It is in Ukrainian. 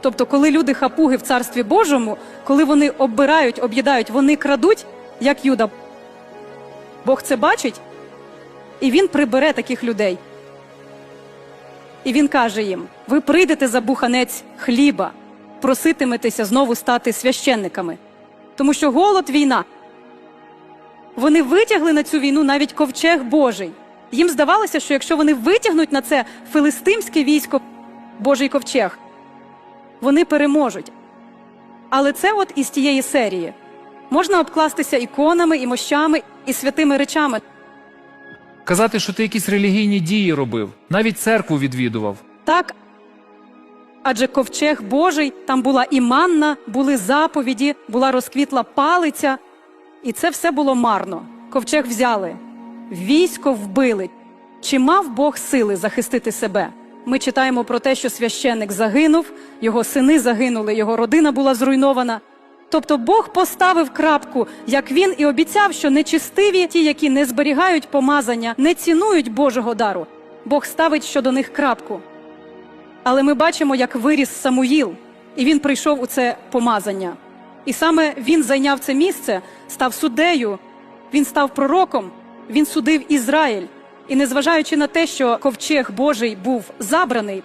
Тобто, коли люди хапуги в царстві Божому, коли вони оббирають, об'їдають, вони крадуть, як Юда. Бог це бачить, і він прибере таких людей. І він каже їм: ви прийдете за буханець хліба, проситиметеся знову стати священниками. Тому що голод війна. Вони витягли на цю війну навіть ковчег Божий. Їм здавалося, що якщо вони витягнуть на це филистимське військо Божий ковчег, вони переможуть. Але це от із тієї серії. Можна обкластися іконами, і мощами, і святими речами. Казати, що ти якісь релігійні дії робив, навіть церкву відвідував. Так. Адже ковчег Божий, там була і манна, були заповіді, була розквітла палиця. І це все було марно. Ковчег взяли, військо вбили. Чи мав Бог сили захистити себе? Ми читаємо про те, що священник загинув, його сини загинули, його родина була зруйнована. Тобто Бог поставив крапку, як він і обіцяв, що нечистиві, ті, які не зберігають помазання, не цінують Божого дару. Бог ставить щодо них крапку. Але ми бачимо, як виріс Самуїл, і він прийшов у це помазання. І саме він зайняв це місце, став суддею, він став пророком, він судив Ізраїль. І незважаючи на те, що ковчег Божий був забраний,